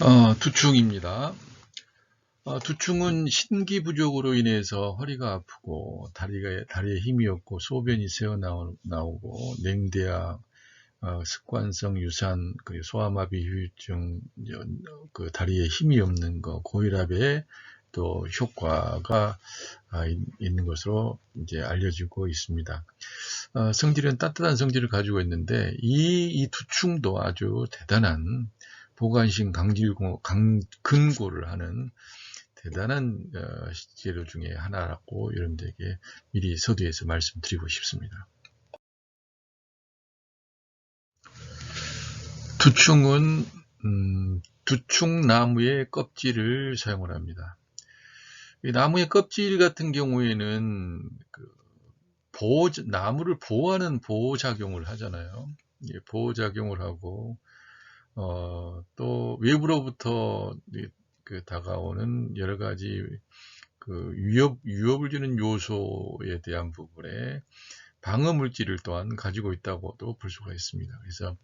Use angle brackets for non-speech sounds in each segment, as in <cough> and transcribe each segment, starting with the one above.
어, 두충입니다. 어, 두충은 신기 부족으로 인해서 허리가 아프고 다리가 다리에 힘이 없고 소변이 새어 나오고 냉대야 어, 습관성 유산 그리고 소아마비 후유증 그 다리에 힘이 없는 거 고혈압에 또 효과가 아, 있는 것으로 이제 알려지고 있습니다. 어, 성질은 따뜻한 성질을 가지고 있는데 이, 이 두충도 아주 대단한 보관性강질고 강, 근고를 하는 대단한 어, 재료 중에 하나라고 여러분들에게 미리 서두에서 말씀드리고 싶습니다. 두충은 음, 두충나무의 껍질을 사용을 합니다. 나무의 껍질 같은 경우에는 그 보호, 나무를 보호하는 보호작용을 하잖아요. 예, 보호작용을 하고 어, 또 외부로부터 그 다가오는 여러 가지 그 위협, 위협을 주는 요소에 대한 부분에 방어 물질을 또한 가지고 있다고도 볼 수가 있습니다. 그래서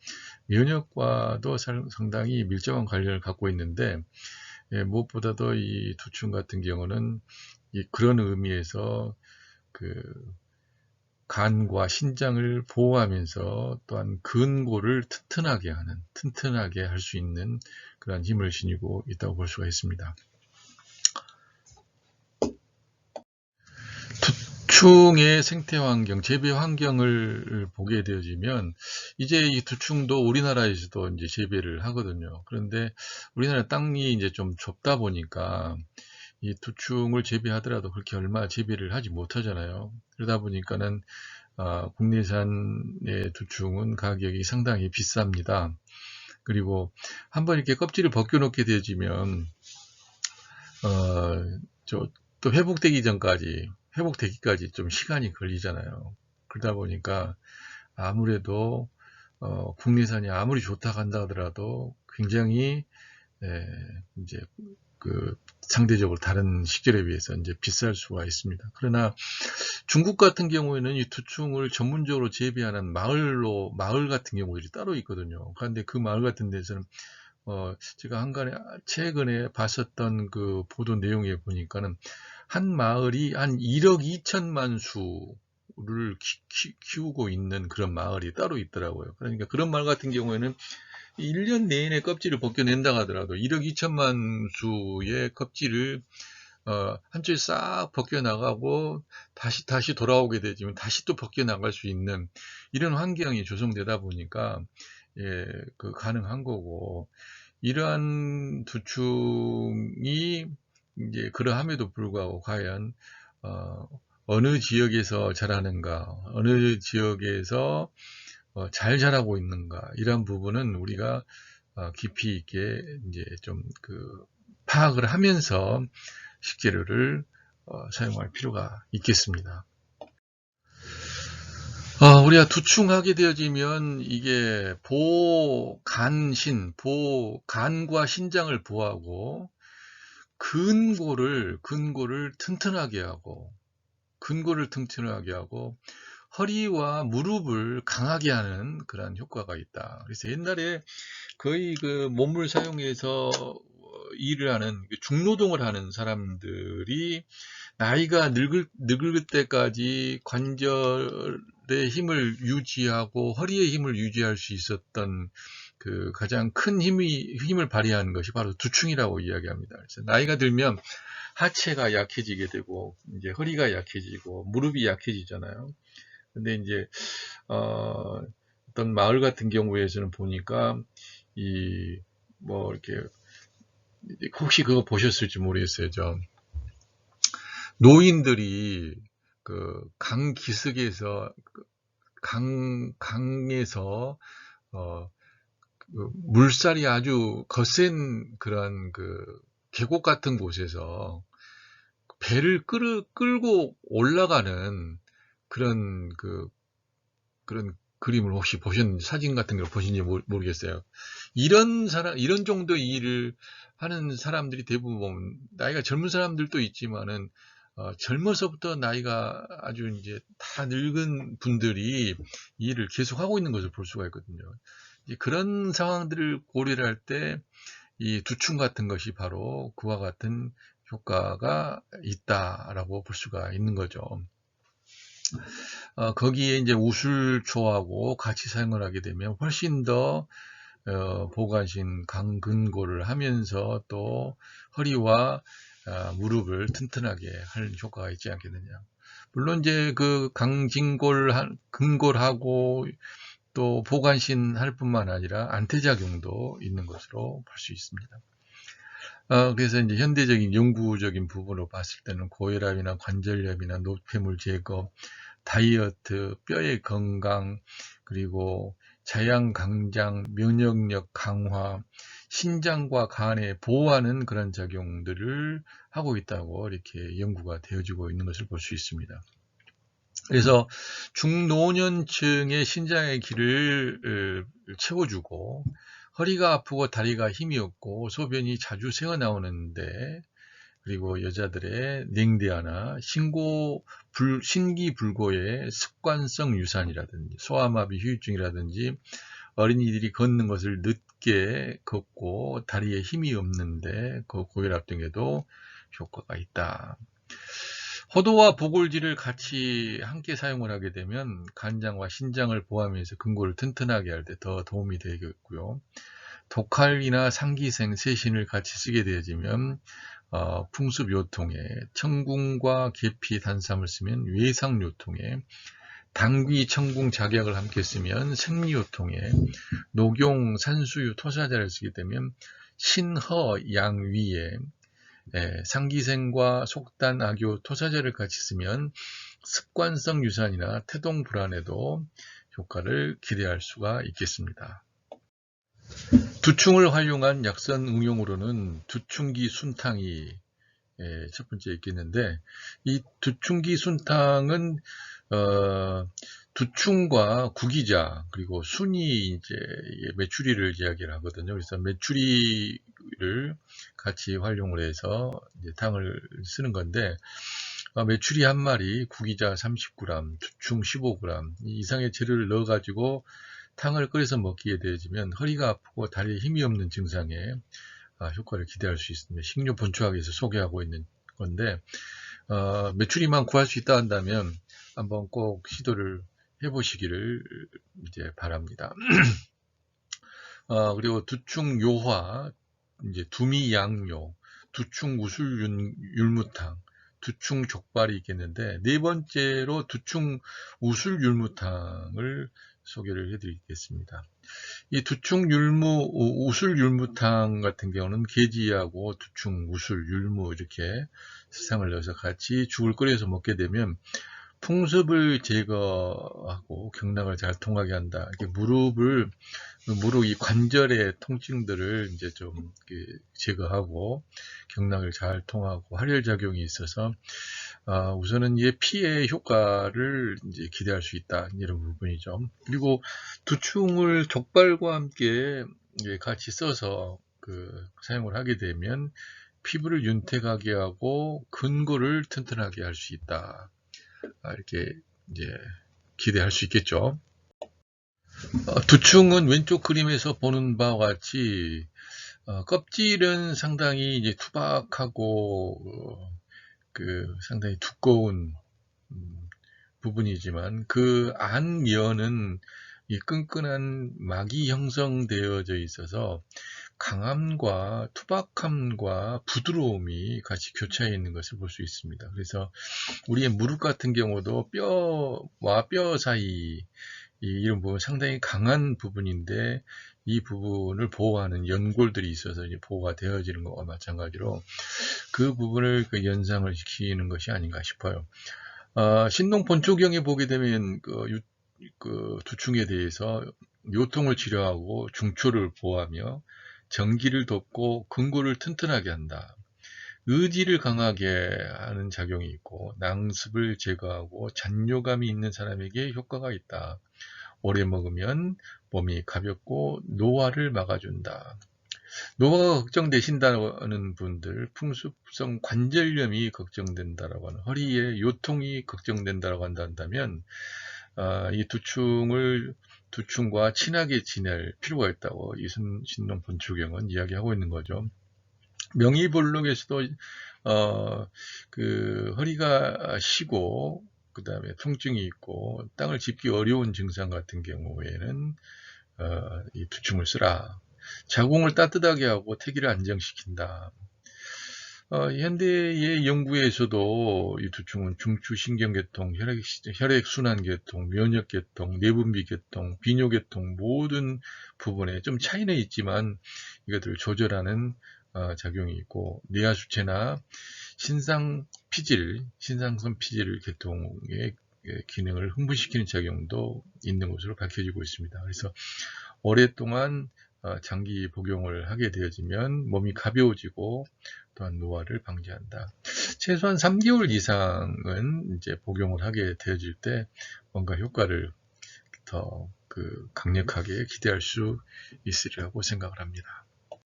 면역과도 상당히 밀접한 관련을 갖고 있는데 예, 무엇보다도 이 두충 같은 경우는 이 그런 의미에서 그 간과 신장을 보호하면서 또한 근고를 튼튼하게 하는, 튼튼하게 할 수 있는 그런 힘을 지니고 있다고 볼 수가 있습니다. 두충의 생태 환경, 재배 환경을 보게 되어지면 이제 이 두충도 우리나라에서도 이제 재배를 하거든요. 그런데 우리나라 땅이 이제 좀 좁다 보니까 이 두충을 재배하더라도 그렇게 얼마 재배를 하지 못하잖아요. 그러다 보니까는 어, 국내산의 두충은 가격이 상당히 비쌉니다. 그리고 한번 이렇게 껍질을 벗겨놓게 되어지면 어, 또 회복되기 전까지 회복되기까지 좀 시간이 걸리잖아요. 그러다 보니까 아무래도 어, 국내산이 아무리 좋다 간다 하더라도 굉장히 에, 이제 그 상대적으로 다른 식재료에 비해서 이제 비쌀 수가 있습니다. 그러나 중국 같은 경우에는 이 두충을 전문적으로 재배하는 마을로 마을 같은 경우들이 따로 있거든요. 그런데 그 마을 같은 데서는 어 제가 한간에 최근에 봤었던 그 보도 내용에 보니까는 한 마을이 한 1억 2천만 수 를 키, 키우고 있는 그런 마을이 따로 있더라고요. 그러니까 그런 마을 같은 경우에는 1년 내내 껍질을 벗겨낸다 하더라도 1억 2천만 수의 껍질을 어, 한쪽에 싹 벗겨나가고 다시 다시 돌아오게 되지만 다시 또 벗겨나갈 수 있는 이런 환경이 조성되다 보니까 예, 그 가능한 거고 이러한 두충이 이제 그러함에도 불구하고 과연 어, 어느 지역에서 자라는가 어느 지역에서 어, 잘 자라고 있는가 이런 부분은 우리가 어, 깊이 있게 이제 좀 그 파악을 하면서 식재료를 어, 사용할 필요가 있겠습니다. 어, 우리가 두충하게 되어지면 이게 보간신, 보간과 신장을 보호하고 근고를 근고를 튼튼하게 하고 근고를 튼튼하게 하고 허리와 무릎을 강하게 하는 그런 효과가 있다. 그래서 옛날에 거의 그 몸을 사용해서 일을 하는 그 중노동을 하는 사람들이 나이가 늙을, 늙을 때까지 관절의 힘을 유지하고 허리의 힘을 유지할 수 있었던 그 가장 큰 힘이, 힘을 발휘하는 것이 바로 두충이라고 이야기합니다. 그래서 나이가 들면 하체가 약해지게 되고, 이제 허리가 약해지고, 무릎이 약해지잖아요. 근데 이제 어, 어떤 마을 같은 경우에서는 보니까 이 뭐 이렇게 혹시 그거 보셨을지 모르겠어요. 저 노인들이 그 강 기슭에서 그강 강에서 어, 그 물살이 아주 거센 그런 그 계곡 같은 곳에서 배를 끌, 끌고 올라가는 그런 그 그런 그림을 혹시 보셨는지 사진 같은 걸 보신지 모르겠어요. 이런 사람 이런 정도 일을 하는 사람들이 대부분 나이가 젊은 사람들도 있지만은 어, 젊어서부터 나이가 아주 이제 다 늙은 분들이 이 일을 계속 하고 있는 것을 볼 수가 있거든요. 그런 상황들을 고려를 할 때 이 두충 같은 것이 바로 그와 같은 효과가 있다라고 볼 수가 있는 거죠. 어, 거기에 이제 우술초하고 같이 사용을 하게 되면 훨씬 더 어, 보관신 강근고를 하면서 또 허리와 아, 무릎을 튼튼하게 할 효과가 있지 않겠느냐. 물론 이제 그 강진골 근골하고 또 보관신 할 뿐만 아니라 안태작용도 있는 것으로 볼 수 있습니다. 어, 그래서 이제 현대적인 연구적인 부분으로 봤을 때는 고혈압이나 관절염이나 노폐물 제거, 다이어트, 뼈의 건강, 그리고 자양 강장, 면역력 강화, 신장과 간에 보호하는 그런 작용들을 하고 있다고 이렇게 연구가 되어지고 있는 것을 볼 수 있습니다. 그래서 중노년층의 신장의 길을 채워주고 허리가 아프고 다리가 힘이 없고 소변이 자주 새어 나오는데 그리고 여자들의 냉대화나 신고 불, 신기불고의 습관성 유산이라든지 소아마비 후유증이라든지 어린이들이 걷는 것을 늦게 걷고 다리에 힘이 없는데 그 고혈압 등에도 효과가 있다. 호도와 보골지를 같이 함께 사용을 하게 되면 간장과 신장을 보호하면서 근골을 튼튼하게 할 때 더 도움이 되겠고요. 독칼이나 상기생, 세신을 같이 쓰게 되어지면 어, 풍습요통에 청궁과 계피, 단삼을 쓰면 외상요통에 당귀, 청궁, 작약을 함께 쓰면 생리요통에 녹용, 산수유, 토사자를 쓰게 되면 신허, 양위에 예, 상기생과 속단, 악교, 토사제를 같이 쓰면 습관성 유산이나 태동 불안에도 효과를 기대할 수가 있겠습니다. 두충을 활용한 약선 응용으로는 두충기 순탕이 예, 첫 번째 있겠는데 이 두충기 순탕은 어, 두충과 구기자 그리고 순이 이제 메추리를 이야기를 하거든요. 그래서 메추리를 같이 활용을 해서 탕을 쓰는 건데 어, 메추리 한 마리, 구기자 30g, 두충 15g 이상의 재료를 넣어 가지고 탕을 끓여서 먹기에 되어지면 허리가 아프고 다리에 힘이 없는 증상에 아, 효과를 기대할 수 있습니다. 식료 본초학에서 소개하고 있는 건데 어, 메추리만 구할 수 있다 한다면 한번 꼭 시도를 해보시기를 이제 바랍니다. <clears throat> 어, 그리고 두충 요화, 이제 두미 양요, 두충 우술 율무탕, 두충 족발이 있겠는데 네 번째로 두충 우술 율무탕을 소개를 해드리겠습니다. 이 두충 율무, 우술 율무탕 같은 경우는 게지하고 두충, 우술, 율무 이렇게 세상을 넣어서 같이 죽을 끓여서 먹게 되면 풍습을 제거하고 경락을 잘 통하게 한다. 이게 무릎을 무릎 이 관절의 통증들을 이제 좀 제거하고 경락을 잘 통하고 활혈 작용이 있어서 아, 우선은 이 피해 효과를 이제 기대할 수 있다 이런 부분이죠. 그리고 두충을 족발과 함께 같이 써서 그 사용을 하게 되면 피부를 윤택하게 하고 근골을 튼튼하게 할 수 있다. 아, 이렇게 이제 기대할 수 있겠죠. 어, 두충은 왼쪽 그림에서 보는 바와 같이 어, 껍질은 상당히 이제 투박하고 어, 그 상당히 두꺼운 음, 부분이지만 그 안 면은 이 끈끈한 막이 형성되어져 있어서 강함과 투박함과 부드러움이 같이 교차해 있는 것을 볼 수 있습니다. 그래서 우리의 무릎 같은 경우도 뼈와 뼈 사이 이런 부분 상당히 강한 부분인데 이 부분을 보호하는 연골들이 있어서 이제 보호가 되어지는 것과 마찬가지로 그 부분을 그 연상을 시키는 것이 아닌가 싶어요. 어, 신동 본초경에 보게 되면 그, 유, 그 두충에 대해서 요통을 치료하고 중초를 보호하며 전기를 돕고 근골을 튼튼하게 한다. 의지를 강하게 하는 작용이 있고 낭습을 제거하고 잔뇨감이 있는 사람에게 효과가 있다. 오래 먹으면 몸이 가볍고 노화를 막아준다. 노화가 걱정되신다는 분들, 풍습성 관절염이 걱정된다라고 하는 허리에 요통이 걱정된다라고 한다면 어, 이 두충을 두충과 친하게 지낼 필요가 있다고 이순신동 본초경은 이야기하고 있는 거죠. 명의볼록에서도 어, 그 허리가 쉬고 그 다음에 통증이 있고 땅을 짚기 어려운 증상 같은 경우에는 어, 이 두충을 쓰라. 자궁을 따뜻하게 하고 태기를 안정시킨다. 어, 현대의 연구에서도 이 두충은 중추신경계통, 혈액, 혈액순환계통, 면역계통, 내분비계통, 비뇨계통 모든 부분에 좀 차이는 있지만 이것들을 조절하는 어, 작용이 있고 뇌하수체나 신상 피질, 신상선 피질 계통의 기능을 흥분시키는 작용도 있는 것으로 밝혀지고 있습니다. 그래서 오랫동안 어, 장기 복용을 하게 되어지면 몸이 가벼워지고 또한 노화를 방지한다. 최소한 3개월 이상은 이제 복용을 하게 되어질 때 뭔가 효과를 더 그 강력하게 기대할 수 있으리라고 생각을 합니다.